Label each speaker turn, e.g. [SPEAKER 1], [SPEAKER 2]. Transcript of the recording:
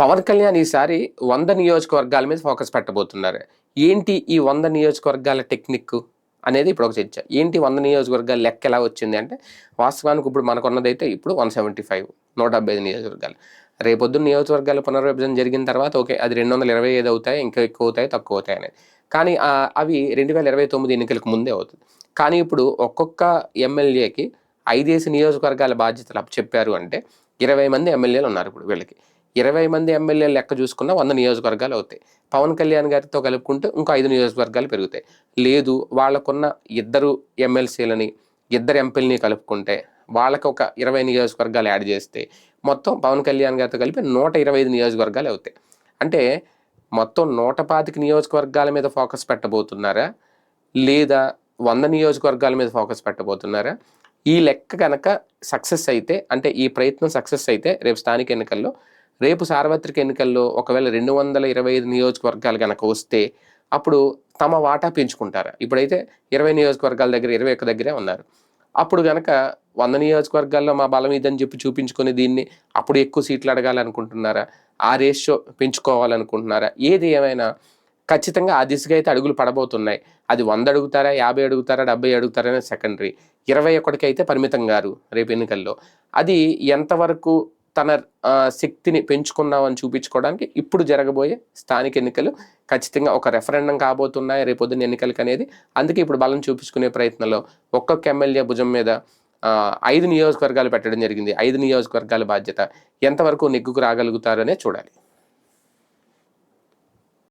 [SPEAKER 1] పవన్ కళ్యాణ్ ఈసారి వంద నియోజకవర్గాల మీద ఫోకస్ పెట్టబోతున్నారు. ఏంటి ఈ వంద నియోజకవర్గాల టెక్నిక్ అనేది ఇప్పుడు ఒక చర్చ. ఏంటి వంద నియోజకవర్గాల లెక్క ఎలా వచ్చింది అంటే వాస్తవానికి ఇప్పుడు మనకున్నదైతే ఇప్పుడు వన్ సెవెంటీ ఫైవ్ నూట డెబ్బై ఐదు నియోజకవర్గాలు. రేపొద్దున నియోజకవర్గాల పునర్విభజన జరిగిన తర్వాత ఓకే అది రెండు వందల ఇరవై ఐదు అవుతాయి ఇంకా ఎక్కువ అవుతాయి తక్కువ అవుతాయి అనేది. కానీ అవి రెండు వేల ఇరవై తొమ్మిది ఎన్నికలకు ముందే అవుతుంది. కానీ ఇప్పుడు ఒక్కొక్క ఎమ్మెల్యేకి ఐదేసి నియోజకవర్గాల బాధ్యతలు చెప్పారు అంటే ఇరవై మంది ఎమ్మెల్యేలు ఉన్నారు ఇప్పుడు వీళ్ళకి. ఇరవై మంది ఎమ్మెల్యేలు లెక్క చూసుకున్న వంద నియోజకవర్గాలు అవుతాయి. పవన్ కళ్యాణ్ గారితో కలుపుకుంటే ఇంకో ఐదు నియోజకవర్గాలు పెరుగుతాయి. లేదు వాళ్ళకున్న ఇద్దరు ఎమ్మెల్సీలని ఇద్దరు ఎంపీలని కలుపుకుంటే వాళ్ళకి ఒక ఇరవై నియోజకవర్గాలు యాడ్ చేస్తే మొత్తం పవన్ కళ్యాణ్ గారితో కలిపి నూట ఇరవై ఐదు నియోజకవర్గాలు అవుతాయి. అంటే మొత్తం నూట పాతిక నియోజకవర్గాల మీద ఫోకస్ పెట్టబోతున్నారా? లేదా వంద నియోజకవర్గాల మీద ఫోకస్ పెట్టబోతున్నారా? ఈ లెక్క కనుక సక్సెస్ అయితే అంటే ఈ ప్రయత్నం సక్సెస్ అయితే రేపు స్థానిక ఎన్నికల్లో రేపు సార్వత్రిక ఎన్నికల్లో ఒకవేళ రెండు వందల ఇరవై ఐదు నియోజకవర్గాలు కనుక వస్తే అప్పుడు తమ వాటా పెంచుకుంటారు. ఇప్పుడైతే ఇరవై నియోజకవర్గాల దగ్గర ఇరవై ఒక్క దగ్గరే ఉన్నారు. అప్పుడు కనుక వంద నియోజకవర్గాల్లో మా బలం ఇదని చెప్పి చూపించుకొని దీన్ని అప్పుడు ఎక్కువ సీట్లు అడగాలనుకుంటున్నారా? ఆ రేషియో పెంచుకోవాలనుకుంటున్నారా? ఏది ఏమైనా ఖచ్చితంగా ఆ దిశగా అయితే అడుగులు పడబోతున్నాయి. అది వంద అడుగుతారా యాభై అడుగుతారా డెబ్బై అడుగుతారా అనేది సెకండరీ ఇరవై ఒకటికి అయితే పరిమితం గారు రేపు ఎన్నికల్లో. అది ఎంతవరకు తన శక్తిని పెంచుకున్నామని చూపించుకోవడానికి ఇప్పుడు జరగబోయే స్థానిక ఎన్నికలు ఖచ్చితంగా ఒక రెఫరెండం కాబోతున్నాయి రేపొద్దున ఎన్నికలకి అనేది అందుకే ఇప్పుడు బలం చూపించుకునే ప్రయత్నంలో ఒక్కొక్క ఎమ్మెల్యే భుజం మీద ఐదు నియోజకవర్గాలు పెట్టడం జరిగింది. ఐదు నియోజకవర్గాల బాధ్యత. ఎంతవరకు నెగ్గుకు రాగలుగుతారనే చూడాలి.